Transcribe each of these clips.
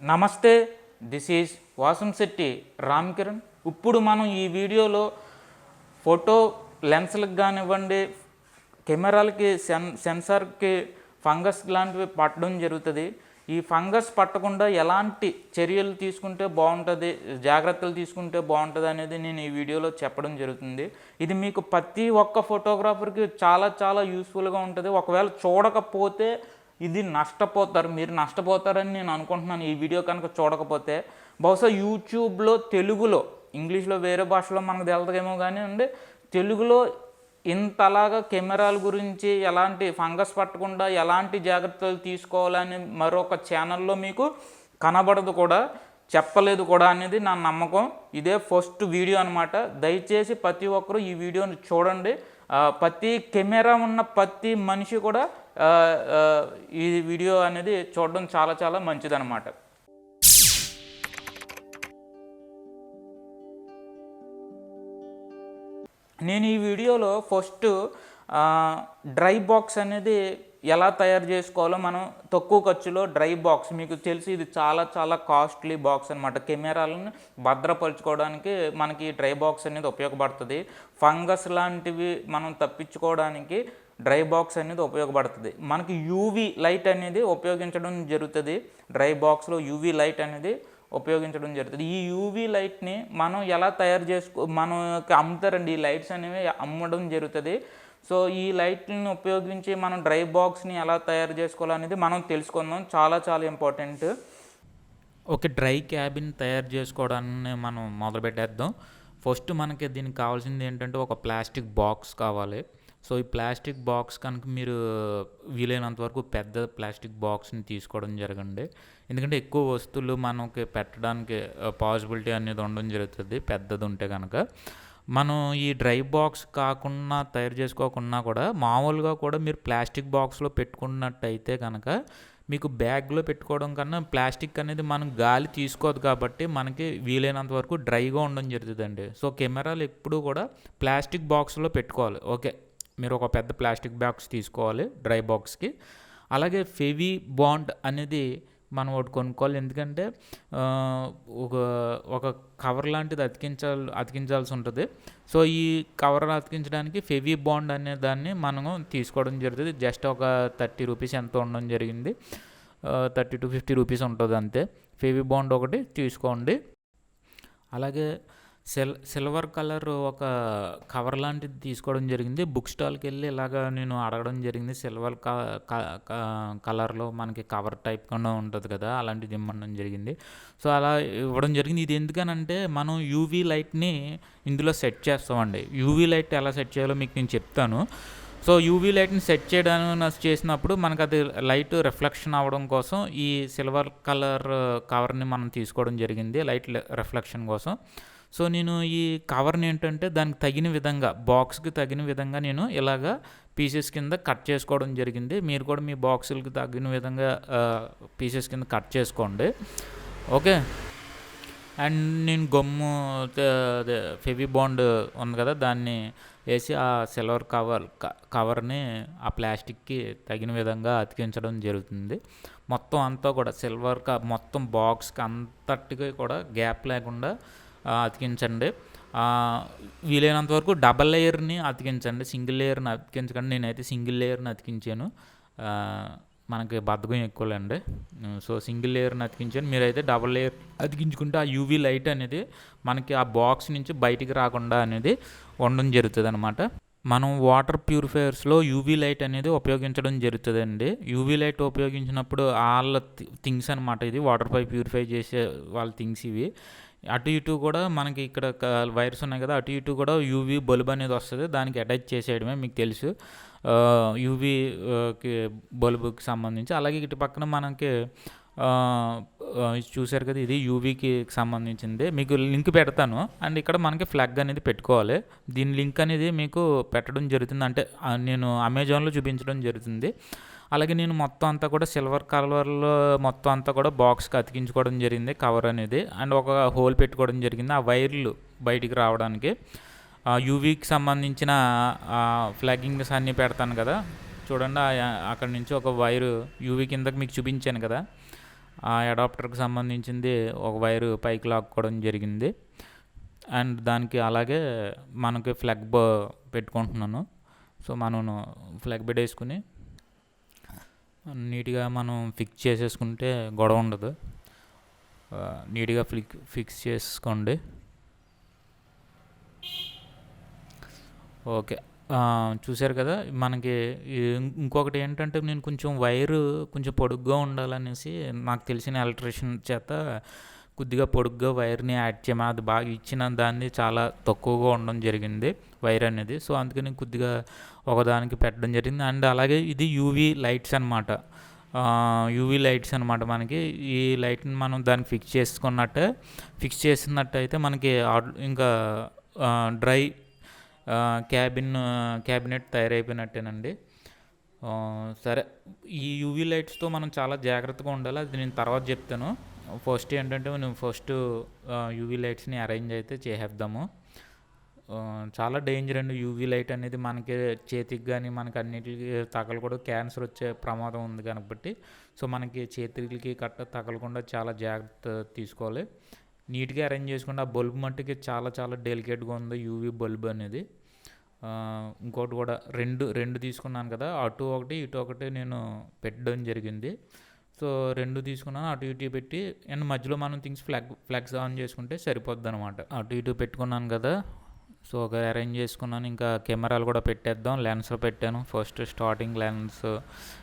నమస్తే this is Vasamsetti Ram Kiran ఇప్పుడు మనం ఈ వీడియోలో ఫోటో లెన్స్లకు కానివ్వండి కెమెరాలకి సెన్ సెన్సార్కి ఫంగస్ లాంటివి పట్టడం జరుగుతుంది. ఈ ఫంగస్ పట్టకుండా ఎలాంటి చర్యలు తీసుకుంటే బాగుంటుంది జాగ్రత్తలు తీసుకుంటే బాగుంటుంది అనేది నేను ఈ వీడియోలో చెప్పడం జరుగుతుంది. ఇది మీకు ప్రతి ఒక్క ఫోటోగ్రాఫర్కి చాలా చాలా యూస్ఫుల్గా ఉంటుంది. ఒకవేళ చూడకపోతే ఇది నష్టపోతారు మీరు నష్టపోతారని నేను అనుకుంటున్నాను. ఈ వీడియో కనుక చూడకపోతే బహుశా యూట్యూబ్లో తెలుగులో ఇంగ్లీష్లో వేరే భాషలో మనకు తెలుతుందేమో కానీ అండి తెలుగులో ఇంతలాగా కెమెరాల గురించి ఎలాంటి ఫంగస్ పట్టకుండా ఎలాంటి జాగ్రత్తలు తీసుకోవాలని మరొక ఛానల్లో మీకు కనబడదు కూడా చెప్పలేదు కూడా అనేది నా నమ్మకం. ఇదే ఫస్ట్ వీడియో అనమాట దయచేసి ప్రతి ఒక్కరూ ఈ వీడియోని చూడండి. ప్రతి కెమెరా ఉన్న ప్రతి మనిషి కూడా ఈ వీడియో అనేది చూడడం చాలా చాలా మంచిదన్నమాట. నేను ఈ వీడియోలో ఫస్ట్ డ్రై బాక్స్ అనేది ఎలా తయారు చేసుకోవాలో మనం తక్కువ ఖర్చులో డ్రై బాక్స్ మీకు తెలిసి ఇది చాలా చాలా కాస్ట్లీ బాక్స్ అనమాట కెమెరాలను భద్రపరచుకోవడానికి మనకి ఈ డ్రై బాక్స్ అనేది ఉపయోగపడుతుంది. ఫంగస్ లాంటివి మనం తప్పించుకోవడానికి డ్రై బాక్స్ అనేది ఉపయోగపడుతుంది. మనకి యూవీ లైట్ అనేది ఉపయోగించడం జరుగుతుంది. డ్రై బాక్స్లో యూవీ లైట్ అనేది ఉపయోగించడం జరుగుతుంది. ఈ యూవీ లైట్ని మనం ఎలా తయారు చేసుకో మనకి అమ్ముతారండి. ఈ లైట్స్ అనేవి అమ్మడం జరుగుతుంది. సో ఈ లైట్ని ఉపయోగించి మనం డ్రై బాక్స్ని ఎలా తయారు చేసుకోవాలనేది మనం తెలుసుకుందాం. చాలా చాలా ఇంపార్టెంట్. ఒక డ్రై క్యాబిన్ తయారు చేసుకోవడాన్ని మనం మొదలు పెట్టేద్దాం ఫస్ట్ మనకి దీనికి కావాల్సింది ఏంటంటే ఒక ప్లాస్టిక్ బాక్స్ కావాలి. సో ఈ ప్లాస్టిక్ బాక్స్ కనుక మీరు వీలైనంత వరకు పెద్ద ప్లాస్టిక్ బాక్స్ని తీసుకోవడం జరగండి. ఎందుకంటే ఎక్కువ వస్తువులు మనకి పెట్టడానికి పాసిబిలిటీ అనేది ఉండడం జరుగుతుంది పెద్దది ఉంటే కనుక మనం ఈ డ్రై బాక్స్ కాకుండా తయారు చేసుకోకుండా కూడా మామూలుగా కూడా మీరు ప్లాస్టిక్ బాక్స్లో పెట్టుకున్నట్టయితే కనుక మీకు బ్యాగ్లో పెట్టుకోవడం కన్నా ప్లాస్టిక్ అనేది మనం గాలి తీసుకోదు కాబట్టి మనకి వీలైనంత వరకు డ్రైగా ఉండడం జరుగుతుందండి. సో కెమెరాలు ఎప్పుడూ కూడా ప్లాస్టిక్ బాక్స్లో పెట్టుకోవాలి. ఓకే. మీరు ఒక పెద్ద ప్లాస్టిక్ బాక్స్ తీసుకోవాలి డ్రై బాక్స్కి. అలాగే ఫెవీ బాండ్ అనేది మనం ఒకటి కొనుక్కోవాలి. ఎందుకంటే ఒక ఒక కవర్ లాంటిది అతికించాలి అతికించాల్సి ఉంటుంది. సో ఈ కవర్ అతికించడానికి ఫెవీ బాండ్ అనే దాన్ని మనము తీసుకోవడం జరుగుతుంది. జస్ట్ ఒక థర్టీ రూపీస్ ఎంత ఉండడం జరిగింది. థర్టీ టు ఫిఫ్టీ రూపీస్ ఉంటుంది అంతే. ఫెవీ బాండ్ ఒకటి తీసుకోండి. అలాగే సిల్ సిల్వర్ కలర్ ఒక కవర్ లాంటిది తీసుకోవడం జరిగింది. బుక్ స్టాల్కి వెళ్ళి ఇలాగ నేను అడగడం జరిగింది. సిల్వర్ కలర్లో మనకి కవర్ టైప్ కూడా ఉంటుంది కదా అలాంటిది ఇమ్మడం జరిగింది. సో అలా ఇవ్వడం జరిగింది. ఇది ఎందుకనంటే మనం యూవీ లైట్ని ఇందులో సెట్ చేస్తామండి. యూవీ లైట్ ఎలా సెట్ చేయాలో మీకు నేను చెప్తాను. సో యూవీ లైట్ని సెట్ చేయడానికి చేసినప్పుడు మనకు అది లైట్ రిఫ్లెక్షన్ అవ్వడం కోసం ఈ సిల్వర్ కలర్ కవర్ని మనం తీసుకోవడం జరిగింది. లైట్ రిఫ్లెక్షన్ కోసం. సో నేను ఈ కవర్ని ఏంటంటే దానికి తగిన విధంగా బాక్స్కి తగిన విధంగా నేను ఇలాగా పీసెస్ కింద కట్ చేసుకోవడం జరిగింది. మీరు కూడా మీ బాక్సులకి తగిన విధంగా పీసెస్ కింద కట్ చేసుకోండి. ఓకే? అండ్ నేను గమ్ము ఫెవి అదే ఫెవీ బాండ్ ఉంది కదా దాన్ని వేసి ఆ సిల్వర్ కవర్ క- కవర్ని ఆ ప్లాస్టిక్కి తగిన విధంగా అతికించడం జరుగుతుంది. మొత్తం అంతా కూడా సిల్వర్ క మొత్తం బాక్స్కి అంతటికి కూడా గ్యాప్ లేకుండా అతికించండి. వీలైనంత వరకు డబల్ లేయర్ని అతికించండి. సింగిల్ లేయర్ని అతికించకండి. నేనైతే సింగిల్ లేయర్ని అతికించాను. మనకి బద్ధకం ఎక్కువలేండి. సో సింగిల్ లేయర్ని అతికించాను. మీరైతే డబల్ లేయర్ అతికించుకుంటే ఆ యూవీ లైట్ అనేది మనకి ఆ బాక్స్ నుంచి బయటికి రాకుండా అనేది ఉండడం జరుగుతుంది అనమాట మనం వాటర్ ప్యూరిఫైయర్స్లో యూవీ లైట్ అనేది ఉపయోగించడం జరుగుతుందండి. యూవీ లైట్ ఉపయోగించినప్పుడు వాళ్ళ థింగ్స్ అనమాట ఇది. వాటర్ పై ప్యూరిఫై చేసే వాళ్ళ థింగ్స్ ఇవి. అటు ఇటు కూడా మనకి ఇక్కడ వైర్స్ ఉన్నాయి కదా అటు ఇటు కూడా యూవీ బల్బ్ అనేది వస్తుంది. దానికి అటాచ్ చేసేయడమే మీకు తెలుసు. యూవీకి బల్బుకి సంబంధించి. అలాగే ఇటు పక్కన మనకి చూశారు కదా ఇది యూవీకి సంబంధించింది. మీకు లింక్ పెడతాను. అండ్ ఇక్కడ మనకి ఫ్లాగ్ అనేది పెట్టుకోవాలి. దీని లింక్ అనేది మీకు పెట్టడం జరుగుతుంది. అంటే నేను అమెజాన్లో చూపించడం జరుగుతుంది. అలాగే నేను మొత్తం అంతా కూడా సిల్వర్ కలర్లో మొత్తం అంతా కూడా బాక్స్కి అతికించుకోవడం జరిగింది కవర్ అనేది. అండ్ ఒక హోల్ పెట్టుకోవడం జరిగింది. ఆ వైర్లు బయటికి రావడానికి. యూవీకి సంబంధించిన ఫ్లాగింగ్స్ అన్నీ పెడతాను కదా. చూడండి అక్కడ నుంచి ఒక వైరు యూవీ కిందకి మీకు చూపించాను కదా. ఆ అడాప్టర్కి సంబంధించింది ఒక వైరు పైకి లాక్కోవడం జరిగింది. అండ్ దానికి అలాగే మనకి ఫ్లగ్ బ పెట్టుకుంటున్నాను. సో మనం ఫ్లగ్ పెట్టేసుకుని నీట్గా మనం ఫిక్స్ చేసేసుకుంటే గొడవ ఉండదు. నీట్గా ఫ్లిక్ ఫిక్స్ చేసుకోండి. ఓకే. చూశారు కదా మనకి ఇంకొకటి ఏంటంటే నేను కొంచెం వైరు కొంచెం పొడుగ్గా ఉండాలనేసి నాకు తెలిసిన ఎలక్ట్రీషియన్ చేత కొద్దిగా పొడుగ్గా వైర్ని యాడ్ చేయమని అది బాగా ఇచ్చిన దాన్ని చాలా తక్కువగా ఉండడం జరిగింది వైర్ అనేది సో అందుకని కొద్దిగా ఒకదానికి పెట్టడం జరిగింది. అండ్ అలాగే ఇది యూవీ లైట్స్ అనమాట యూవీ లైట్స్ అనమాట మనకి. ఈ లైట్ని మనం దాన్ని ఫిక్స్ చేసుకున్నట్టే ఫిక్స్ చేసినట్టయితే మనకి ఇంకా డ్రై క్యాబిన్ క్యాబినెట్ తయారైపోయినట్టేనండి. సరే. ఈ యూవీ లైట్స్తో మనం చాలా జాగ్రత్తగా ఉండాలి. అది నేను తర్వాత చెప్తాను. ఫస్ట్ ఏంటంటే మనం ఫస్ట్ యూవీ లైట్స్ని అరేంజ్ అయితే చేసేద్దాము. చాలా డేంజర్ అండి. యూవీ లైట్ అనేది మనకి చేతికి కానీ మనకి అన్నిటికి తగలకూడదు. క్యాన్సర్ వచ్చే ప్రమాదం ఉంది కాబట్టి. సో మనకి చేతులకి కట్ట తగలకుండా చాలా జాగ్రత్త తీసుకోవాలి. నీట్గా అరేంజ్ చేసుకుంటే ఆ బల్బ్ మట్టుకి చాలా చాలా డెలికేట్గా ఉంది యూవీ బల్బ్ అనేది. ఇంకోటి కూడా రెండు రెండు తీసుకున్నాను కదా. అటు ఒకటి ఇటు ఒకటి నేను పెట్టడం జరిగింది. సో రెండు తీసుకున్నాను. అటు ఇటు పెట్టి అండ్ మధ్యలో మనం థింగ్స్ ఫ్లాగ్ ఫ్లాగ్స్ ఆన్ చేసుకుంటే సరిపోద్ది అనమాట అటు ఇటు పెట్టుకున్నాను కదా. సో ఒక అరేంజ్ చేసుకున్నాను. ఇంకా కెమెరాలు కూడా పెట్టేద్దాం. లెన్స్ పెట్టాను. ఫస్ట్ స్టార్టింగ్ లెన్స్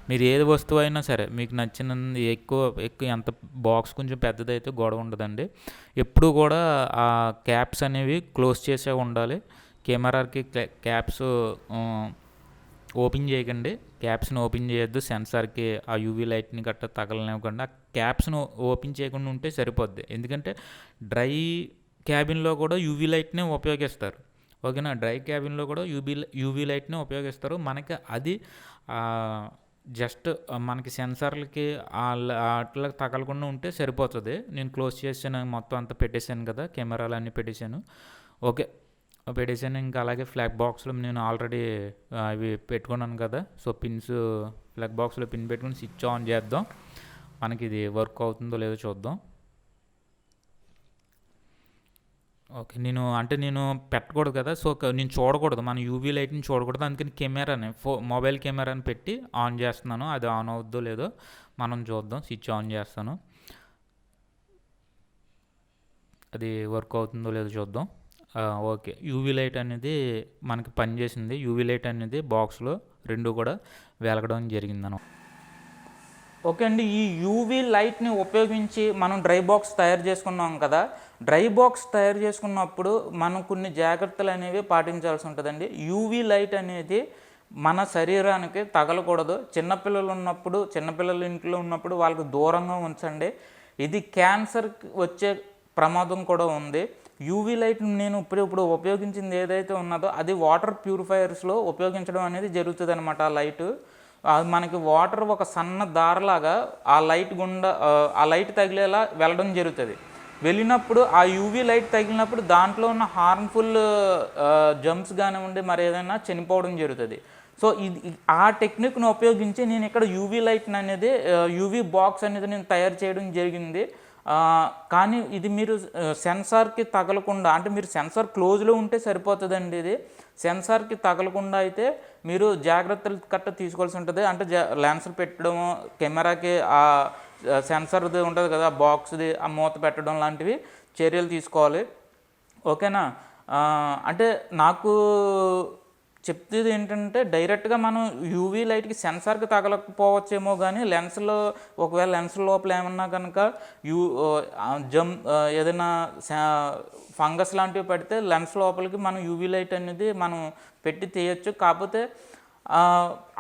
మీరు ఏది వస్తువు అయినా సరే మీకు నచ్చిన ఎక్కువ ఎక్కువ ఎంత బాక్స్ కొంచెం పెద్దదైతే గొడవ ఉండదండి. ఎప్పుడు కూడా ఆ క్యాప్స్ అనేవి క్లోజ్ చేసే ఉండాలి. కెమెరాకి క్యాప్స్ ఓపెన్ చేయకండి. క్యాప్స్ని ఓపెన్ చేయొద్దు. సెన్సార్కి ఆ యూవీ లైట్ని గట్టా తగలనివ్వకుండా. ఆ క్యాప్స్ను ఓపెన్ చేయకుండా ఉంటే సరిపోద్ది. ఎందుకంటే డ్రై క్యాబిన్లో కూడా యూవీ లైట్నే ఉపయోగిస్తారు. ఓకేనా? డ్రై క్యాబిన్లో కూడా యూబీ యూవీ లైట్ని ఉపయోగిస్తారు. మనకి అది జస్ట్ మనకి సెన్సార్లకి అట్లా తగలకుండా ఉంటే సరిపోతుంది. నేను క్లోజ్ చేసాను మొత్తం అంతా పెట్టేశాను కదా కెమెరాలు అన్నీ పెట్టేశాను. ఓకే. పెట్టేశాను ఇంకా అలాగే ఫ్లాగ్ బాక్స్లో నేను ఆల్రెడీ అవి పెట్టుకున్నాను కదా. సో పిన్స్ ఫ్లాగ్ బాక్స్లో పిన్ పెట్టుకుని స్విచ్ ఆన్ చేద్దాం. మనకి ఇది వర్క్ అవుతుందో లేదో చూద్దాం. ఓకే నేను అంటే నేను పెట్టకూడదు కదా సో నేను చూడకూడదు మన యూవీ లైట్ని చూడకూడదు అందుకని కెమెరాని ఫో మొబైల్ కెమెరాని పెట్టి ఆన్ చేస్తున్నాను అది ఆన్ అవుద్దో లేదో మనం చూద్దాం స్విచ్ ఆన్ చేస్తాను. అది వర్క్ అవుతుందో లేదో చూద్దాం. ఓకే యూవీ లైట్ అనేది మనకి పనిచేసింది యూవీ లైట్ అనేది బాక్స్లో రెండు కూడా వెలగడం జరిగిందను ఓకే అండి ఈ యూవీ లైట్ని ఉపయోగించి మనం డ్రై బాక్స్ తయారు చేసుకున్నాం కదా డ్రై బాక్స్ తయారు చేసుకున్నప్పుడు మనం కొన్ని జాగ్రత్తలు అనేవి పాటించాల్సి ఉంటుందండి. యూవీ లైట్ అనేది మన శరీరానికి తగలకూడదు. చిన్నపిల్లలు ఉన్నప్పుడు చిన్నపిల్లల ఇంట్లో ఉన్నప్పుడు వాళ్ళకి దూరంగా ఉంచండి. ఇది క్యాన్సర్ వచ్చే ప్రమాదం కూడా ఉంది. యూవీ లైట్ నేను ఇప్పుడు ఇప్పుడు ఉపయోగించింది ఏదైతే ఉన్నదో అది వాటర్ ప్యూరిఫైయర్స్లో ఉపయోగించడం అనేది జరుగుతుంది అనమాట ఆ లైట్. అది మనకి వాటర్ ఒక సన్న దారలాగా ఆ లైట్ గుండా ఆ, ఆ లైట్ తగిలేలా వెళ్ళడం జరుగుతుంది. వెళ్ళినప్పుడు ఆ యూవీ లైట్ తగిలినప్పుడు దాంట్లో ఉన్న హార్మ్ఫుల్ జమ్స్ కానివ్వండి మరి ఏదైనా చనిపోవడం జరుగుతుంది. సో ఇది ఆ టెక్నిక్ను ఉపయోగించి నేను ఇక్కడ యూవీ లైట్ అనేది యూవీ బాక్స్ అనేది నేను తయారు చేయడం జరిగింది. కానీ ఇది మీరు సెన్సార్కి తగలకుండా అంటే మీరు సెన్సార్ క్లోజ్లో ఉంటే సరిపోతుందండి ఇది. సెన్సార్కి తగలకుండా అయితే మీరు జాగ్రత్తలు కట్ట తీసుకోవాల్సి ఉంటుంది. అంటే జా లెన్స్ పెట్టడము కెమెరాకి ఆ సెన్సర్ది ఉంటుంది కదా బాక్స్ది ఆ మూత పెట్టడం లాంటివి చర్యలు తీసుకోవాలి. ఓకేనా? అంటే నాకు చెప్తేది ఏంటంటే డైరెక్ట్గా మనం యూవీ లైట్కి సెన్సార్కి తగలకపోవచ్చేమో కానీ లెన్స్లో ఒకవేళ లెన్స్ లోపల ఏమన్నా కనుక యూ జమ్ ఏదైనా ఫంగస్ లాంటివి పెడితే లెన్స్ లోపలికి మనం యూవీ లైట్ అనేది మనం పెట్టి తీయచ్చు. కాకపోతే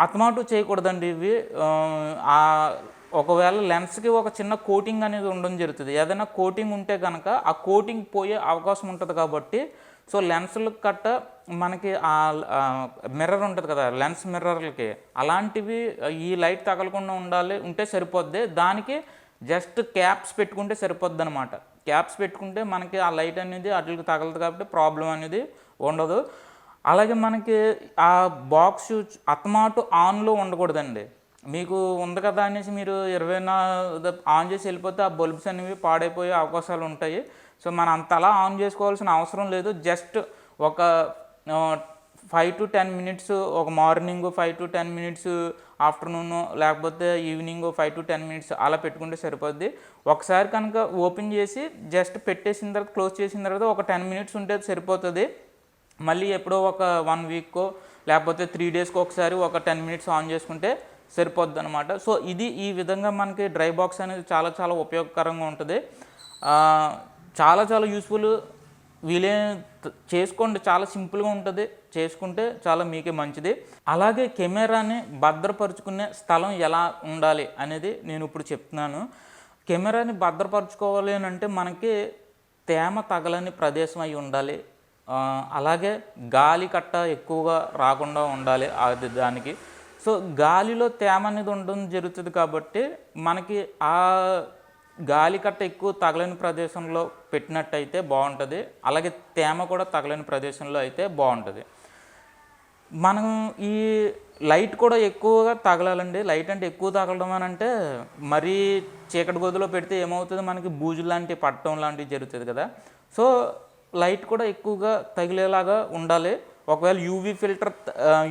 అతమాటు చేయకూడదండి ఇవి. ఒకవేళ లెన్స్కి ఒక చిన్న కోటింగ్ అనేది ఉండడం జరుగుతుంది. ఏదైనా కోటింగ్ ఉంటే కనుక ఆ కోటింగ్ పోయే అవకాశం ఉంటుంది కాబట్టి సో లెన్స్లు కట్ట మనకి ఆ మిర్రర్ ఉంటుంది కదా లెన్స్ మిర్రర్లకి అలాంటివి ఈ లైట్ తగలకుండా ఉండాలి ఉంటే సరిపోద్ది. దానికి జస్ట్ క్యాప్స్ పెట్టుకుంటే సరిపోద్ది అనమాట క్యాప్స్ పెట్టుకుంటే మనకి ఆ లైట్ అనేది అట్లకి తగలదు కాబట్టి ప్రాబ్లం అనేది ఉండదు. అలాగే మనకి ఆ బాక్స్ అతమాటు ఆన్లో ఉండకూడదండి. మీకు ఉంది కదా అనేసి మీరు ఇరవై నా ఆన్ చేసి వెళ్ళిపోతే ఆ బల్బ్స్ అనేవి పాడైపోయే అవకాశాలు ఉంటాయి. సో మనం అంత అలా ఆన్ చేసుకోవాల్సిన అవసరం లేదు. జస్ట్ ఒక ఫైవ్ టు టెన్ మినిట్స్ ఒక morning five to ten minutes afternoon లేకపోతే evening five to ten minutes అలా పెట్టుకుంటే సరిపోద్ది. ఒకసారి కనుక ఓపెన్ చేసి జస్ట్ పెట్టేసిన తర్వాత క్లోజ్ చేసిన తర్వాత ఒక టెన్ మినిట్స్ ఉంటే సరిపోతుంది. మళ్ళీ ఎప్పుడో ఒక వన్ వీక్కో లేకపోతే త్రీ డేస్కి ఒకసారి ఒక టెన్ మినిట్స్ ఆన్ చేసుకుంటే సరిపోద్ది అనమాట సో ఇది ఈ విధంగా మనకి డ్రై బాక్స్ అనేది చాలా చాలా ఉపయోగకరంగా ఉంటుంది. చాలా చాలా యూస్ఫుల్ వీలే చేసుకోండి. చాలా సింపుల్గా ఉంటుంది. చేసుకుంటే చాలా మీకే మంచిది. అలాగే కెమెరాని భద్రపరుచుకునే స్థలం ఎలా ఉండాలి అనేది నేను ఇప్పుడు చెప్తున్నాను. కెమెరాని భద్రపరచుకోవాలి అని అంటే మనకి తేమ తగలని ప్రదేశం అయి ఉండాలి. అలాగే గాలి కట్ట ఎక్కువగా రాకుండా ఉండాలి అది దానికి. సో గాలిలో తేమ అనేది ఉండడం జరుగుతుంది కాబట్టి మనకి ఆ గాలి కట్ట ఎక్కువ తగలని ప్రదేశంలో పెట్టినట్టయితే బాగుంటుంది. అలాగే తేమ కూడా తగలని ప్రదేశంలో అయితే బాగుంటుంది. మనం ఈ లైట్ కూడా ఎక్కువగా తగలాలండి. లైట్ అంటే ఎక్కువ తగలడం అని అంటే మరీ చీకటి గదిలో పెడితే ఏమవుతుంది? మనకి బూజు లాంటి పట్టడం లాంటివి జరుగుతుంది కదా. సో లైట్ కూడా ఎక్కువగా తగిలేలాగా ఉండాలి. ఒకవేళ యూవీ ఫిల్టర్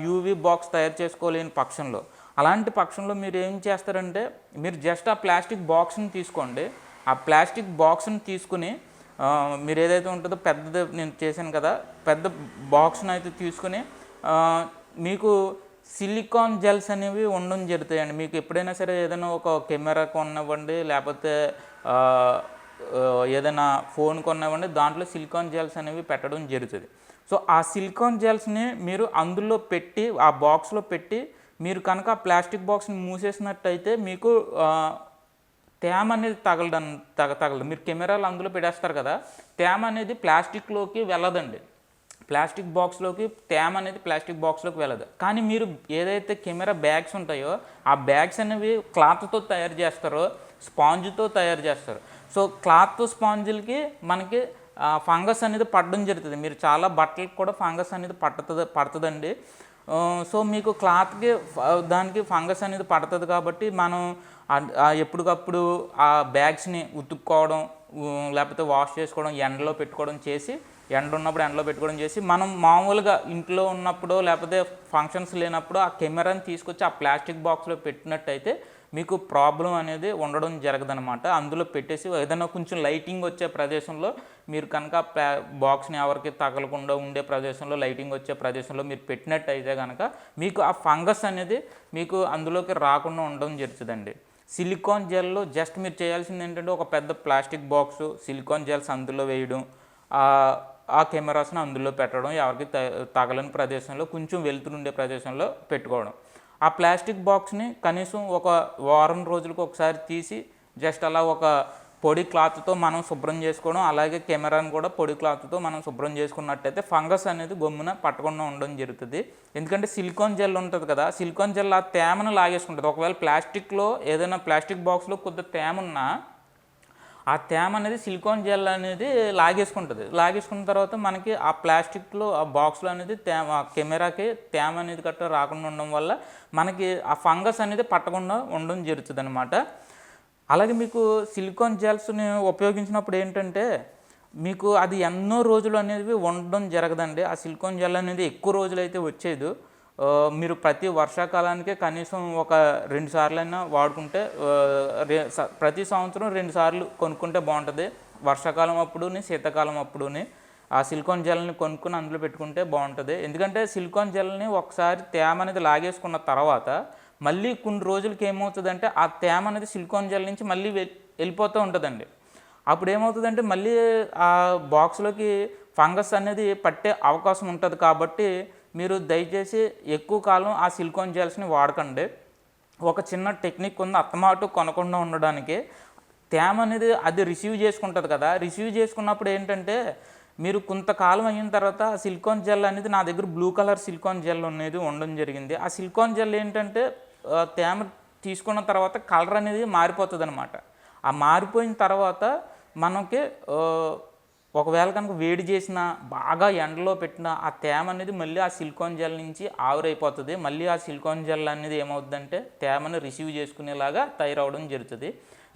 యూవీ బాక్స్ తయారు చేసుకోలేని పక్షంలో అలాంటి పక్షంలో మీరు ఏం చేస్తారంటే మీరు జస్ట్ ఆ ప్లాస్టిక్ బాక్స్ని తీసుకోండి. ఆ ప్లాస్టిక్ బాక్స్ని తీసుకుని మీరు ఏదైతే ఉంటుందో పెద్దది నేను చేశాను కదా పెద్ద బాక్స్ని అయితే తీసుకుని మీకు సిలికాన్ జెల్స్ అనేవి ఉండడం జరుగుతాయండి. మీకు ఎప్పుడైనా సరే ఏదైనా ఒక కెమెరా కొనివ్వండి లేకపోతే ఏదైనా ఫోన్ కొనివ్వండి దాంట్లో సిలికాన్ జెల్స్ అనేవి పెట్టడం జరుగుతుంది. సో ఆ సిలికాన్ జెల్స్ని మీరు అందులో పెట్టి ఆ బాక్స్లో పెట్టి మీరు కనుక ఆ ప్లాస్టిక్ బాక్స్ని మూసేసినట్టయితే మీకు తేమ అనేది తగలడం తగ తగలదు. మీరు కెమెరాలు అందులో పెట్టేస్తారు కదా తేమ అనేది ప్లాస్టిక్లోకి వెళ్ళదండి. ప్లాస్టిక్ బాక్స్లోకి తేమ అనేది ప్లాస్టిక్ బాక్స్లోకి వెళ్ళదు. కానీ మీరు ఏదైతే కెమెరా బ్యాగ్స్ ఉంటాయో ఆ బ్యాగ్స్ అనేవి క్లాత్తో తయారు చేస్తారో స్పాంజ్తో తయారు చేస్తారు. సో క్లాత్ స్పాంజులకి మనకి ఫంగస్ అనేది పడడం జరుగుతుంది. మీరు చాలా బట్టలకు కూడా ఫంగస్ అనేది పట్టుతుంది పడుతుందండి. సో మీకు క్లాత్కి దానికి ఫంగస్ అనేది పడుతుంది కాబట్టి మనం ఎప్పటికప్పుడు ఆ బ్యాగ్స్ని ఉతుక్కోవడం లేకపోతే వాష్ చేసుకోవడం ఎండలో పెట్టుకోవడం చేసి ఎండ ఉన్నప్పుడు ఎండలో పెట్టుకోవడం చేసి మనం మామూలుగా ఇంట్లో ఉన్నప్పుడు లేకపోతే ఫంక్షన్స్ లేనప్పుడు ఆ కెమెరాని తీసుకొచ్చి ఆ ప్లాస్టిక్ బాక్స్లో పెట్టినట్టయితే మీకు ప్రాబ్లం అనేది ఉండడం జరగదనమాట అందులో పెట్టేసి ఏదైనా కొంచెం లైటింగ్ వచ్చే ప్రదేశంలో మీరు కనుక ప్లా బాక్స్ని ఎవరికి తగలకుండా ఉండే ప్రదేశంలో లైటింగ్ వచ్చే ప్రదేశంలో మీరు పెట్టినట్టయితే కనుక మీకు ఆ ఫంగస్ అనేది మీకు అందులోకి రాకుండా ఉండడం జరుగుతుందండి. సిలికాన్ జెల్లో జస్ట్ మీరు చేయాల్సింది ఏంటంటే ఒక పెద్ద ప్లాస్టిక్ బాక్స్ సిలికాన్ జెల్స్ అందులో వేయడం ఆ- కెమెరాస్ని అందులో పెట్టడం ఎవరికి త- తగలని ప్రదేశంలో కొంచెం వెలుతురుండే ప్రదేశంలో పెట్టుకోవడం. ఆ ప్లాస్టిక్ బాక్స్ని కనీసం ఒక వారం రోజులకు ఒకసారి తీసి జస్ట్ అలా ఒక పొడి క్లాత్తో మనం శుభ్రం చేసుకోవడం అలాగే కెమెరాని కూడా పొడి క్లాత్తో మనం శుభ్రం చేసుకున్నట్టయితే ఫంగస్ అనేది గమ్మున పట్టకుండా ఉండడం జరుగుతుంది. ఎందుకంటే సిలికాన్ జెల్ ఉంటుంది కదా సిలికాన్ జెల్ ఆ తేమను లాగేసుకుంటుంది. ఒకవేళ ప్లాస్టిక్లో ఏదైనా ప్లాస్టిక్ బాక్స్లో కొద్ది తేమ ఉన్నా ఆ తేమ అనేది సిలికాన్ జెల్ అనేది లాగేసుకుంటుంది. లాగేసుకున్న తర్వాత మనకి ఆ ప్లాస్టిక్లో ఆ బాక్స్లో అనేది తేమ ఆ కెమెరాకి తేమ అనేది గట్రా రాకుండా ఉండడం వల్ల మనకి ఆ ఫంగస్ అనేది పట్టకుండా ఉండడం జరుగుతుంది అనమాట అలాగే మీకు సిలికాన్ జెల్స్ని ఉపయోగించినప్పుడు ఏంటంటే మీకు అది ఎన్నో రోజులు అనేవి ఉండడం జరగదండి. ఆ సిలికాన్ జెల్ అనేది ఎక్కువ రోజులు అయితే వచ్చేది. మీరు ప్రతి వర్షాకాలానికే కనీసం ఒక రెండు సార్లైనా వాడుకుంటే ప్రతి సంవత్సరం రెండు సార్లు కొనుక్కుంటే బాగుంటుంది. వర్షాకాలం అప్పుడుని శీతాకాలం అప్పుడుని. ఆ సిలికాన్ జెల్ని కొనుక్కుని అందులో పెట్టుకుంటే బాగుంటుంది. ఎందుకంటే సిలికాన్ జెల్ని ఒకసారి తేమ అనేది లాగేసుకున్న తర్వాత మళ్ళీ కొన్ని రోజులకి ఏమవుతుందంటే ఆ తేమ అనేది సిలికాన్ జెల్ నుంచి మళ్ళీ వెళ్ళిపోతూ ఉంటుందండి. అప్పుడు ఏమవుతుందంటే మళ్ళీ ఆ బాక్స్లోకి ఫంగస్ అనేది పట్టే అవకాశం ఉంటుంది కాబట్టి మీరు దయచేసి ఎక్కువ కాలం ఆ సిలికాన్ జెల్స్ని వాడకండి. ఒక చిన్న టెక్నిక్ ఉంది అత్తమాటు కొనకుండా ఉండడానికి. తేమ అనేది అది రిసీవ్ చేసుకుంటుంది కదా రిసీవ్ చేసుకున్నప్పుడు ఏంటంటే మీరు కొంతకాలం అయిన తర్వాత ఆ సిలికాన్ జెల్ అనేది నా దగ్గర బ్లూ కలర్ సిలికాన్ జెల్ అనేది ఉండడం జరిగింది. ఆ సిలికాన్ జెల్ ఏంటంటే తేమ తీసుకున్న తర్వాత కలర్ అనేది మారిపోతుంది అనమాట ఆ మారిపోయిన తర్వాత మనకి ఒకవేళ కనుక వేడి చేసిన బాగా ఎండలో పెట్టిన ఆ తేమ అనేది మళ్ళీ ఆ సిలికాన్ జెల్ నుంచి ఆవిరైపోతుంది. మళ్ళీ ఆ సిలికాన్ జెల్ అనేది ఏమవుతుందంటే తేమను రిసీవ్ చేసుకునేలాగా తయారవడం జరుగుతుంది.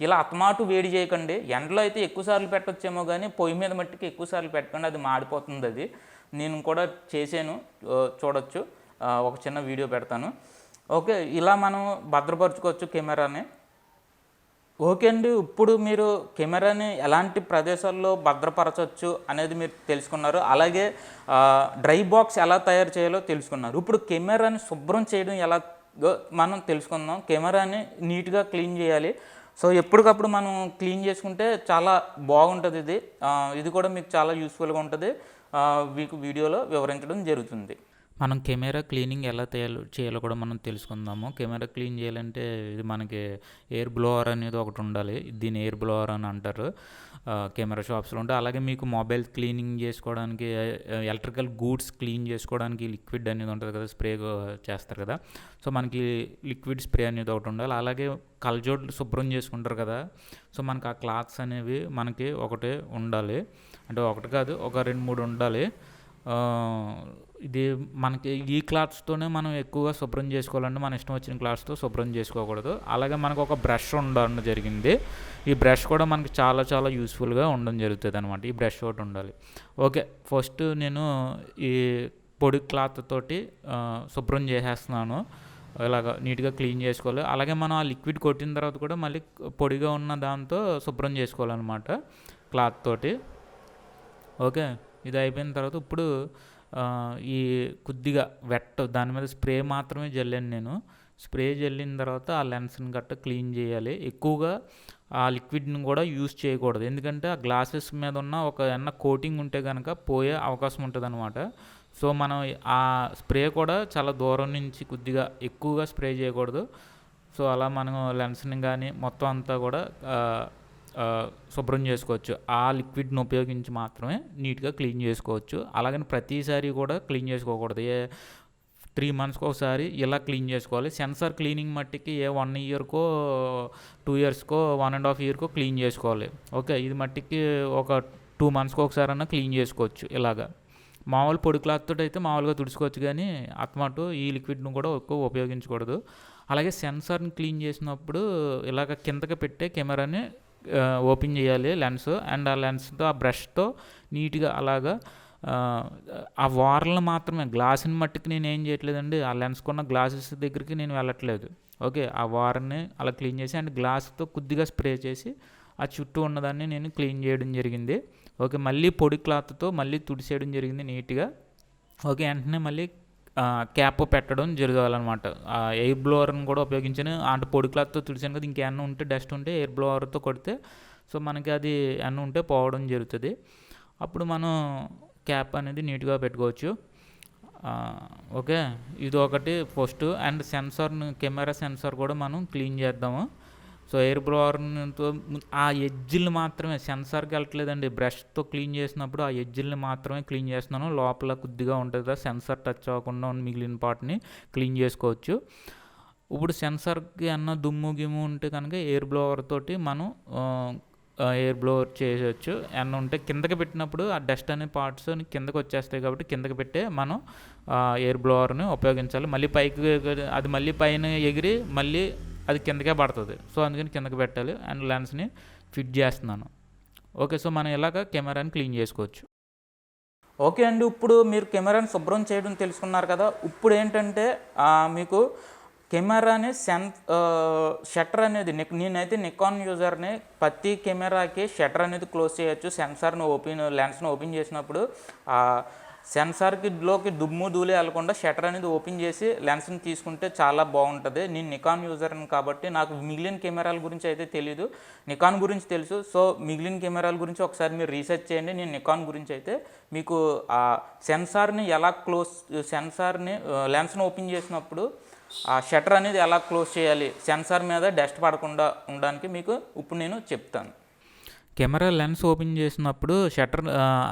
ఇలా అతమాటు వేడి చేయకండి. ఎండలో అయితే ఎక్కువసార్లు పెట్టొచ్చేమో కానీ పొయ్యి మీద మట్టికి ఎక్కువసార్లు పెట్టకండి అది మాడిపోతుంది అది. నేను కూడా చేశాను. చూడొచ్చు. ఒక చిన్న వీడియో పెడతాను. ఓకే ఇలా మనం భద్రపరచుకోవచ్చు కెమెరాని. ఓకే అండి. ఇప్పుడు మీరు కెమెరాని ఎలాంటి ప్రదేశాల్లో భద్రపరచవచ్చు అనేది మీరు తెలుసుకున్నారు. అలాగే డ్రై బాక్స్ ఎలా తయారు చేయాలో తెలుసుకున్నారు. ఇప్పుడు కెమెరాని శుభ్రం చేయడం ఎలా మనం తెలుసుకుందాం. కెమెరాని నీట్గా క్లీన్ చేయాలి. సో ఎప్పటికప్పుడు మనం క్లీన్ చేసుకుంటే చాలా బాగుంటుంది ఇది. ఇది కూడా మీకు చాలా యూస్ఫుల్గా ఉంటుంది. మీకు వీడియోలో వివరించడం జరుగుతుంది. మనం కెమెరా క్లీనింగ్ ఎలా చేయాలో చేయాలో కూడా మనం తెలుసుకుందాము. కెమెరా క్లీన్ చేయాలంటే ఇది మనకి ఎయిర్ బ్లోవర్ అనేది ఒకటి ఉండాలి. దీని ఎయిర్ బ్లోవర్ అని అంటారు. కెమెరా షాప్స్లో ఉంటే అలాగే మీకు మొబైల్ క్లీనింగ్ చేసుకోవడానికి ఎలక్ట్రికల్ గూడ్స్ క్లీన్ చేసుకోవడానికి లిక్విడ్ అనేది ఉంటుంది కదా స్ప్రే చేస్తారు కదా. సో మనకి లిక్విడ్ స్ప్రే అనేది ఒకటి ఉండాలి. అలాగే కలజోడ్లు శుభ్రం చేసుకుంటారు కదా. సో మనకి ఆ క్లాత్స్ అనేవి మనకి ఒకటే ఉండాలి. అంటే ఒకటి కాదు ఒక రెండు మూడు ఉండాలి. ఇది మనకి ఈ క్లాత్స్తోనే మనం ఎక్కువగా శుభ్రం చేసుకోవాలంటే మన ఇష్టం వచ్చిన క్లాత్స్తో శుభ్రం చేసుకోకూడదు. అలాగే మనకు ఒక బ్రష్ ఉండడం జరిగింది. ఈ బ్రష్ కూడా మనకి చాలా చాలా యూస్ఫుల్గా ఉండడం జరుగుతుంది అనమాట ఈ బ్రష్ ఒకటి ఉండాలి. ఓకే ఫస్ట్ నేను ఈ పొడి క్లాత్ తోటి శుభ్రం చేసేస్తున్నాను. ఇలాగ నీట్గా క్లీన్ చేసుకోవాలి. అలాగే మనం ఆ లిక్విడ్ కొట్టిన తర్వాత కూడా మళ్ళీ పొడిగా ఉన్న దాంతో శుభ్రం చేసుకోవాలన్నమాట క్లాత్ తోటి. ఓకే ఇది అయిపోయిన తర్వాత ఇప్పుడు ఈ కొద్దిగా వెట్ దాని మీద స్ప్రే మాత్రమే జల్లాను నేను. స్ప్రే జల్లిన తర్వాత ఆ లెన్స్ని గట్ట క్లీన్ చేయాలి. ఎక్కువగా ఆ లిక్విడ్ని కూడా యూస్ చేయకూడదు. ఎందుకంటే ఆ గ్లాసెస్ మీద ఉన్న ఒక ఎన్న కోటింగ్ ఉంటే కనుక పోయే అవకాశం ఉంటుంది అనమాట సో మనం ఆ స్ప్రే కూడా చాలా దూరం నుంచి కొద్దిగా ఎక్కువగా స్ప్రే చేయకూడదు. సో అలా మనం లెన్స్ని కానీ మొత్తం అంతా కూడా శుభ్రం చేసుకోవచ్చు. ఆ లిక్విడ్ని ఉపయోగించి మాత్రమే నీట్గా క్లీన్ చేసుకోవచ్చు. అలాగని ప్రతిసారి కూడా క్లీన్ చేసుకోకూడదు. ఏ త్రీ మంత్స్కి ఒకసారి ఇలా క్లీన్ చేసుకోవాలి. సెన్సార్ క్లీనింగ్ మట్టికి ఏ వన్ ఇయర్కో టూ ఇయర్స్కో వన్ అండ్ హాఫ్ ఇయర్కో క్లీన్ చేసుకోవాలి. ఓకే ఇది మట్టికి ఒక టూ మంత్స్కి ఒకసారి అన్నా క్లీన్ చేసుకోవచ్చు ఇలాగా. మామూలు పొడి క్లాత్ తోటి అయితే మామూలుగా తుడుచుకోవచ్చు కానీ అత్మాటు ఈ లిక్విడ్ను కూడా ఎక్కువ ఉపయోగించకూడదు. అలాగే సెన్సార్ని క్లీన్ చేసినప్పుడు ఇలాగ కిందకి పెట్టే కెమెరాని ఓపెన్ చేయాలి లెన్స్ అండ్ ఆ లెన్స్తో ఆ బ్రష్తో నీట్గా అలాగా ఆ, వార్లను మాత్రమే గ్లాసుని మట్టుకు నేను ఏం చేయట్లేదండి ఆ లెన్స్ కొన్న గ్లాసెస్ దగ్గరికి నేను వెళ్ళట్లేదు. ఓకే ఆ వార్ని అలా క్లీన్ చేసి అండ్ గ్లాస్తో కొద్దిగా స్ప్రే చేసి ఆ చుట్టూ ఉన్నదాన్ని నేను క్లీన్ చేయడం జరిగింది. ఓకే మళ్ళీ పొడి క్లాత్తో మళ్ళీ తుడిసేయడం జరిగింది నీట్గా. ఓకే వెంటనే మళ్ళీ క్యాప్ పెట్టడం జరగాలన్నమాట. ఎయిర్ బ్లోవర్ని కూడా ఉపయోగించాను అంటే పొడి క్లాత్తో తుడిచాను కదా ఇంకేమన్నా ఉంటే డస్ట్ ఉంటే ఎయిర్ బ్లోవర్తో కొడితే సో మనకి అది అన్న ఉంటే పోవడం జరుగుతుంది. అప్పుడు మనం క్యాప్ అనేది నీట్గా పెట్టుకోవచ్చు. ఓకే? ఇది ఒకటి ఫస్ట్. అండ్ సెన్సార్ని కెమెరా సెన్సార్ కూడా మనం క్లీన్ చేద్దాము. సో ఎయిర్ బ్లోవర్తో ఆ ఎడ్జిల్ని మాత్రమే సెన్సార్కి వెళ్ళట్లేదండి. బ్రష్తో క్లీన్ చేసినప్పుడు ఆ ఎడ్జిల్ని మాత్రమే క్లీన్ చేస్తున్నాను. లోపల కొద్దిగా ఉంటుంది కదా సెన్సార్ టచ్ అవ్వకుండా మిగిలిన పార్ట్ని క్లీన్ చేసుకోవచ్చు. ఇప్పుడు సెన్సార్కి అన్న దుమ్ము గిమ్ము ఉంటే కనుక ఎయిర్ బ్లోవర్ తోటి మనం ఎయిర్ బ్లోవర్ చేయవచ్చు అన్న ఉంటే కిందకి పెట్టినప్పుడు ఆ డస్ట్ అనే పార్ట్స్ కిందకి వచ్చేస్తాయి కాబట్టి కిందకి పెట్టే మనం ఆ, ఎయిర్ బ్లోవర్ని ఉపయోగించాలి. మళ్ళీ పైకి అది మళ్ళీ పైన ఎగిరి మళ్ళీ అది కిందకే పడుతుంది. సో అందుకని కిందకి పెట్టాలి అండ్ లెన్స్ని ఫిట్ చేస్తున్నాను. ఓకే సో మనం ఇలాగ కెమెరాని క్లీన్ చేసుకోవచ్చు. ఓకే అండి ఇప్పుడు మీరు కెమెరాని శుభ్రం చేయడం తెలుసుకున్నారు కదా ఇప్పుడు ఏంటంటే మీకు కెమెరాని సెన్ షట్టర్ అనేది నిక్ నేనైతే నికాన్ యూజర్ని ప్రతి కెమెరాకి షట్టర్ అనేది క్లోజ్ చేయొచ్చు సెన్సార్ని ఓపెన్ లెన్స్ని ఓపెన్ చేసినప్పుడు సెన్సార్కి లోకి దుమ్ము ధూళి వెళ్ళకుండా షటర్ అనేది ఓపెన్ చేసి లెన్స్ని తీసుకుంటే చాలా బాగుంటుంది. నేను నికాన్ యూజర్ని కాబట్టి నాకు మిగిలిన కెమెరాల గురించి అయితే తెలియదు నికాన్ గురించి తెలుసు. సో మిగిలిన కెమెరాల గురించి ఒకసారి మీరు రీసెర్చ్ చేయండి. నేను నికాన్ గురించి అయితే మీకు ఆ సెన్సార్ని ఎలా క్లోజ్ సెన్సార్ని లెన్స్ని ఓపెన్ చేసినప్పుడు ఆ షటర్ అనేది ఎలా క్లోజ్ చేయాలి సెన్సార్ మీద డస్ట్ పడకుండా ఉండడానికి మీకు ఇప్పుడు నేను చెప్తాను. కెమెరా లెన్స్ ఓపెన్ చేసినప్పుడు షట్టర్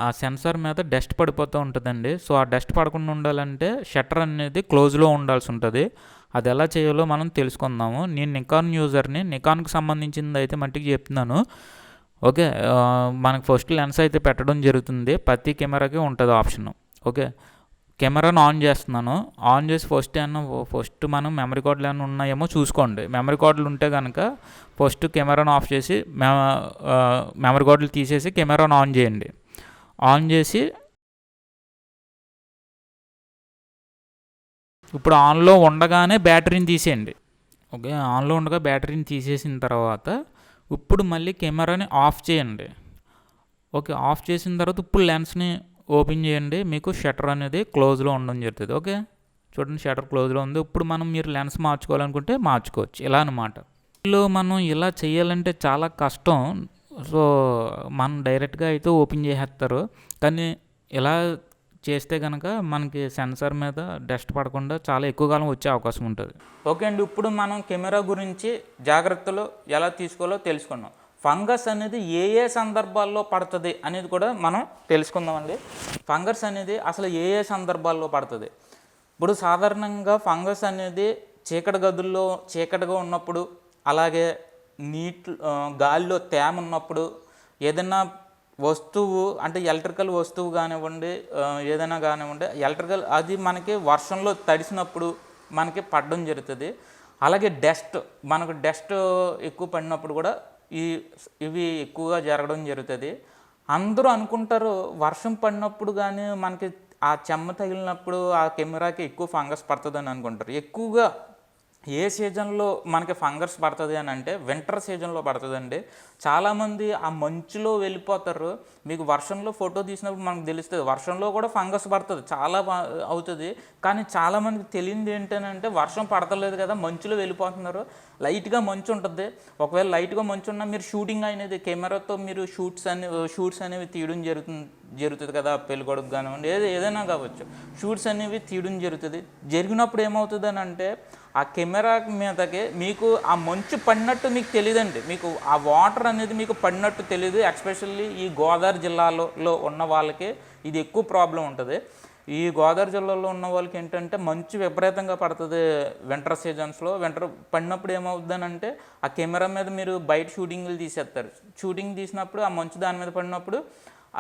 ఆ సెన్సార్ మీద డస్ట్ పడిపోతూ ఉంటుందండి. సో ఆ డస్ట్ పడకుండా ఉండాలంటే షట్టర్ అనేది క్లోజ్లో ఉండాల్సి ఉంటుంది. అది ఎలా చేయాలో మనం తెలుసుకుందాము. నేను నికాన్ యూజర్ని నికాన్కి సంబంధించింది అయితే మట్టికి చెప్తున్నాను. ఓకే మనకు ఫస్ట్ లెన్స్ అయితే పెట్టడం జరుగుతుంది. ప్రతి కెమెరాకి ఉంటుంది ఆప్షన్. ఓకే కెమెరాను ఆన్ చేస్తున్నాను. ఆన్ చేసి ఫస్ట్ ఏమన్నా ఫస్ట్ మనం మెమరీ కార్డులు ఏమైనా ఉన్నాయేమో చూసుకోండి. మెమరీ కార్డులు ఉంటే కనుక ఫస్ట్ కెమెరాను ఆఫ్ చేసి మెమరీ కార్డులు తీసేసి కెమెరాను ఆన్ చేయండి. ఆన్ చేసి ఇప్పుడు ఆన్లో ఉండగానే బ్యాటరీని తీసేయండి. ఓకే? ఆన్లో ఉండగా బ్యాటరీని తీసేసిన తర్వాత ఇప్పుడు మళ్ళీ కెమెరాని ఆఫ్ చేయండి. ఓకే? ఆఫ్ చేసిన తర్వాత ఇప్పుడు లెన్స్ని ఓపెన్ చేయండి మీకు షటర్ అనేది క్లోజ్లో ఉండడం జరుగుతుంది. ఓకే? చూడండి షటర్ క్లోజ్లో ఉంది. ఇప్పుడు మనం మీరు లెన్స్ మార్చుకోవాలనుకుంటే మార్చుకోవచ్చు. ఇలా అనమాట ఇందులో మనం ఇలా చేయాలంటే చాలా కష్టం. సో మనం డైరెక్ట్గా అయితే ఓపెన్ చేసేస్తారు. కానీ ఇలా చేస్తే కనుక మనకి సెన్సార్ మీద డస్ట్ పడకుండా చాలా ఎక్కువ కాలం వచ్చే అవకాశం ఉంటుంది. ఓకే అండి ఇప్పుడు మనం కెమెరా గురించి జాగ్రత్తలు ఎలా తీసుకోవాలో తెలుసుకున్నాం ఫంగస్ అనేది ఏ ఏ సందర్భాల్లో పడుతుంది అనేది కూడా మనం తెలుసుకుందామండి. ఫంగస్ అనేది అసలు ఏ ఏ సందర్భాల్లో పడుతుంది? ఇప్పుడు సాధారణంగా ఫంగస్ అనేది చీకటి గదుల్లో చీకటిగా ఉన్నప్పుడు అలాగే నీటి గాలిలో తేమ ఉన్నప్పుడు ఏదైనా వస్తువు అంటే ఎలక్ట్రికల్ వస్తువు కానివ్వండి ఏదైనా కానివ్వండి ఎలక్ట్రికల్ అది మనకి వర్షంలో తడిసినప్పుడు మనకి పడడం జరుగుతుంది. అలాగే డస్ట్ మనకు డస్ట్ ఎక్కువ పడినప్పుడు కూడా ఈ ఇవి ఎక్కువగా జరగడం జరుగుతుంది. అందరూ అనుకుంటారు వర్షం పడినప్పుడు కానీ మనకి ఆ చెమ్మ తగిలినప్పుడు ఆ కెమెరాకి ఎక్కువ ఫంగస్ పడుతుందని అనుకుంటారు. ఎక్కువగా ఏ సీజన్లో మనకి ఫంగస్ పడుతుంది అని అంటే వింటర్ సీజన్లో పడుతుందండి. చాలామంది ఆ మంచులో వెళ్ళిపోతారు. మీకు వర్షంలో ఫోటో తీసినప్పుడు మనకు తెలుస్తుంది. వర్షంలో కూడా ఫంగస్ పడుతుంది. చాలా అవుతుంది. కానీ చాలామందికి తెలియంది ఏంటంటే వర్షం పడతలేదు కదా మంచులో వెళ్ళిపోతున్నారు. లైట్గా మంచు ఉంటుంది. ఒకవేళ లైట్గా మంచు ఉన్నా మీరు షూటింగ్ అనేది కెమెరాతో మీరు షూట్స్ అనే షూట్స్ అనేవి తీయడం జరుగుతుంది జరుగుతుంది కదా పెళ్ళికొడుకు కానివ్వండి ఏది ఏదైనా కావచ్చు. షూట్స్ అనేవి తీయడం జరుగుతుంది. జరిగినప్పుడు ఏమవుతుంది అని అంటే ఆ కెమెరా మీదకి మీకు ఆ మంచు పడినట్టు మీకు తెలియదండి. మీకు ఆ వాటర్ అనేది మీకు పడినట్టు తెలియదు. ఎక్స్పెషల్లీ ఈ గోదావరి జిల్లాలో ఉన్న వాళ్ళకి ఇది ఎక్కువ ప్రాబ్లం ఉంటుంది. ఈ గోదావరి జిల్లాలో ఉన్న వాళ్ళకి ఏంటంటే మంచు విపరీతంగా పడుతుంది వింటర్ సీజన్స్లో. వింటర్ పడినప్పుడు ఏమవుతుందని అంటే ఆ కెమెరా మీద మీరు బయట షూటింగ్లు తీసేస్తారు. షూటింగ్ తీసినప్పుడు ఆ మంచు దాని మీద పడినప్పుడు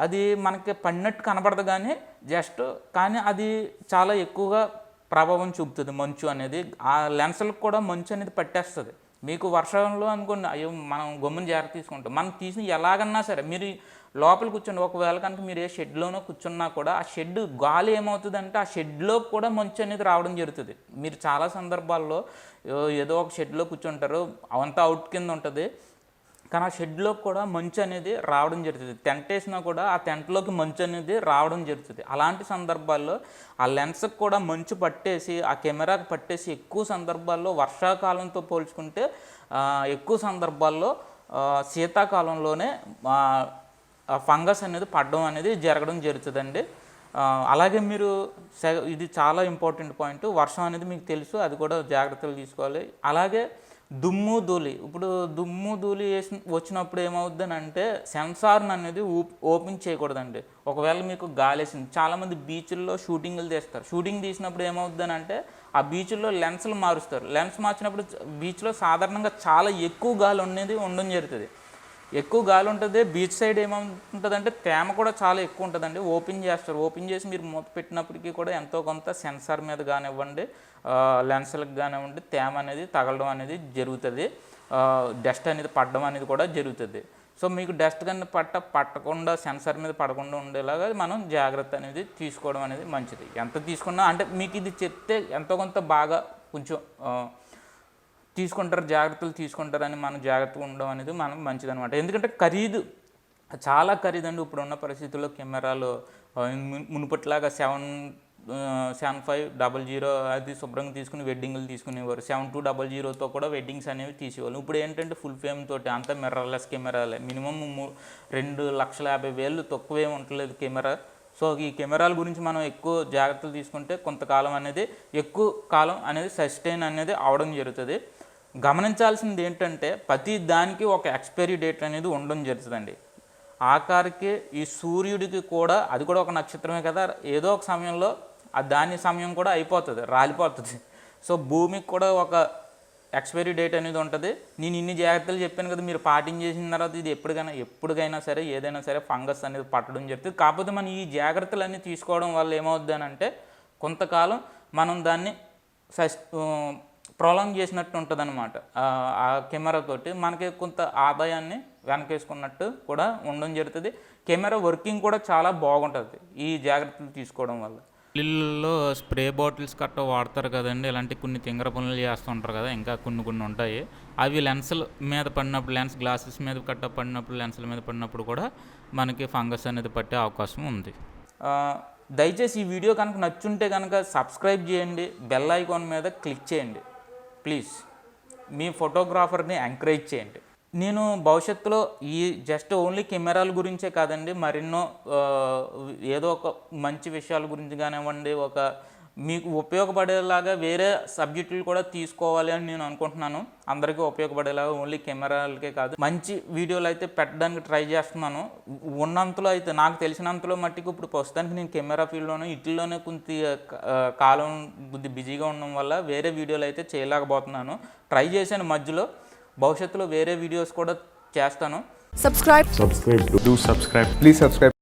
అది మనకి పడినట్టు కనబడదు కానీ జస్ట్ కానీ అది చాలా ఎక్కువగా ప్రభావం చూపుతుంది మంచు అనేది. ఆ లెన్స్లకు కూడా మంచు అనేది పట్టేస్తుంది. మీకు వర్షంలో అనుకోండి అయ్యో మనం గమ్మున జాగ్రత్త తీసుకుంటాం. మనం తీసిన ఎలాగన్నా సరే మీరు లోపల కూర్చోండి ఒకవేళ కనుక మీరు ఏ షెడ్లోనో కూర్చున్నా కూడా ఆ షెడ్ గాలి ఏమవుతుందంటే ఆ షెడ్లో కూడా మంచు అనేది రావడం జరుగుతుంది. మీరు చాలా సందర్భాల్లో ఏదో ఒక షెడ్లో కూర్చుంటారు అవంతా అవుట్ కింద ఉంటుంది. కానీ ఆ షెడ్లో కూడా మంచు అనేది రావడం జరుగుతుంది. టెంట్ వేసినా కూడా ఆ టెంట్లోకి మంచు అనేది రావడం జరుగుతుంది. అలాంటి సందర్భాల్లో ఆ లెన్స్కి కూడా మంచు పట్టేసి ఆ కెమెరాకి పట్టేసి ఎక్కువ సందర్భాల్లో వర్షాకాలంతో పోల్చుకుంటే ఎక్కువ సందర్భాల్లో శీతాకాలంలోనే ఫంగస్ అనేది పడడం అనేది జరగడం జరుగుతుందండి. అలాగే మీరు ఇది చాలా ఇంపార్టెంట్ పాయింట్. వర్షం అనేది మీకు తెలుసు అది కూడా జాగ్రత్తలు తీసుకోవాలి. అలాగే దుమ్ము ధూళి. ఇప్పుడు దుమ్ము ధూళి వేసి వచ్చినప్పుడు ఏమవుద్దని అంటే సెన్సార్ని అనేది ఓపెన్ చేయకూడదండి. ఒకవేళ మీకు గాలేసింది చాలామంది బీచ్ల్లో షూటింగ్లు తీస్తారు. షూటింగ్ తీసినప్పుడు ఏమవుద్దని అంటే ఆ బీచ్ల్లో లెన్స్లు మారుస్తారు. లెన్స్ మార్చినప్పుడు బీచ్లో సాధారణంగా చాలా ఎక్కువ గాలి ఉండేది ఉండడం జరుగుతుంది. ఎక్కువ గాలి ఉంటుంది బీచ్ సైడ్ ఏముంటుంది అంటే తేమ కూడా చాలా ఎక్కువ ఉంటుందండి. ఓపెన్ చేస్తారు. ఓపెన్ చేసి మీరు మూత పెట్టినప్పటికీ కూడా ఎంతో కొంత సెన్సార్ మీద కానివ్వండి ఆ, లెన్స్లకు కానివ్వండి తేమ అనేది తగలడం అనేది జరుగుతుంది. డస్ట్ అనేది పడడం అనేది కూడా జరుగుతుంది. సో మీకు డస్ట్ కానీ పట్ట పట్టకుండా సెన్సార్ మీద పడకుండా ఉండేలాగా మనం జాగ్రత్త అనేది తీసుకోవడం అనేది మంచిది. ఎంత తీసుకున్నా అంటే మీకు ఇది చెప్తే ఎంతో కొంత బాగా కొంచెం తీసుకుంటారు జాగ్రత్తలు తీసుకుంటారని మనం జాగ్రత్తగా ఉండడం అనేది మనం మంచిదనమాట ఎందుకంటే ఖరీదు చాలా ఖరీదండి. ఇప్పుడున్న పరిస్థితుల్లో కెమెరాలు మునుపట్లాగా seven seven five double zero అది శుభ్రంగా తీసుకుని వెడ్డింగ్లు తీసుకునేవారు. సెవెన్ టూ డబల్ జీరోతో కూడా వెడ్డింగ్స్ అనేవి తీసేవాళ్ళు. ఇప్పుడు ఏంటంటే ఫుల్ ఫేమ్ తోటి అంతా మిర్రర్లెస్ కెమెరాలే. మినిమం రెండు లక్షల యాభై వేలు తక్కువే ఉండలేదు కెమెరా. సో ఈ కెమెరాల గురించి మనం ఎక్కువ జాగ్రత్తలు తీసుకుంటే కొంతకాలం అనేది ఎక్కువ కాలం అనేది సస్టైన్ అనేది అవడం జరుగుతుంది. గమనించాల్సింది ఏంటంటే ప్రతి దానికి ఒక ఎక్స్పైరీ డేట్ అనేది ఉండడం జరుగుతుందండి. ఆఖరికి ఈ సూర్యుడికి కూడా అది కూడా ఒక నక్షత్రమే కదా. ఏదో ఒక సమయంలో ఆ దాని సమయం కూడా అయిపోతుంది రాలిపోతుంది. సో భూమికి కూడా ఒక ఎక్స్పైరీ డేట్ అనేది ఉంటుంది. నేను ఇన్ని జాగ్రత్తలు చెప్పాను కదా మీరు పాటించేసిన తర్వాత ఇది ఎప్పటికైనా ఎప్పటికైనా సరే ఏదైనా సరే ఫంగస్ అనేది పట్టడం జరుగుతుంది. కాకపోతే మనం ఈ జాగ్రత్తలన్నీ తీసుకోవడం వల్ల ఏమవుద్ది అని అంటే కొంతకాలం మనం దాన్ని సస్ ప్రొలాంగ్ చేసినట్టు ఉంటుంది అనమాట ఆ కెమెరా తోటి మనకి కొంత ఆదాయాన్ని వెనకేసుకున్నట్టు కూడా ఉండడం జరుగుతుంది. కెమెరా వర్కింగ్ కూడా చాలా బాగుంటుంది ఈ జాగ్రత్తలు తీసుకోవడం వల్ల. ఇళ్ళల్లో స్ప్రే బాటిల్స్ కట్ట వాడతారు కదండి. ఇలాంటి కొన్ని తింగర పనులు చేస్తుంటారు కదా. ఇంకా కొన్ని కొన్ని ఉంటాయి. అవి లెన్సుల మీద పడినప్పుడు లెన్స్ గ్లాసెస్ మీద కట్ట పడినప్పుడు లెన్సుల మీద పడినప్పుడు కూడా మనకి ఫంగస్ అనేది పట్టే అవకాశం ఉంది. దయచేసి ఈ వీడియో కనుక నచ్చుంటే కనుక సబ్స్క్రైబ్ చేయండి. బెల్ ఐకాన్ మీద క్లిక్ చేయండి. ప్లీజ్ మీ ఫోటోగ్రాఫర్ని ఎంకరేజ్ చేయండి. నేను భవిష్యత్తులో ఈ జస్ట్ ఓన్లీ కెమెరాల గురించే కాదండి మరెన్నో ఏదో ఒక మంచి విషయాల గురించి కానివ్వండి ఒక మీకు ఉపయోగపడేలాగా వేరే సబ్జెక్టులు కూడా తీసుకోవాలి అని నేను అనుకుంటున్నాను. అందరికీ ఉపయోగపడేలాగా ఓన్లీ కెమెరాలకే కాదు. మంచి వీడియోలు అయితే పెట్టడానికి ట్రై చేస్తున్నాను. ఉన్నంతలో అయితే నాకు తెలిసినంతలో మట్టికి ఇప్పుడు ప్రస్తుతానికి నేను కెమెరా ఫీల్డ్లోనే ఇట్లోనే కొంత కాలం కొద్ది బిజీగా ఉండడం వల్ల వేరే వీడియోలు అయితే చేయలేకపోతున్నాను. ట్రై చేశాను మధ్యలో. భవిష్యత్తులో వేరే వీడియోస్ కూడా చేస్తాను. To do subscribe. Please subscribe.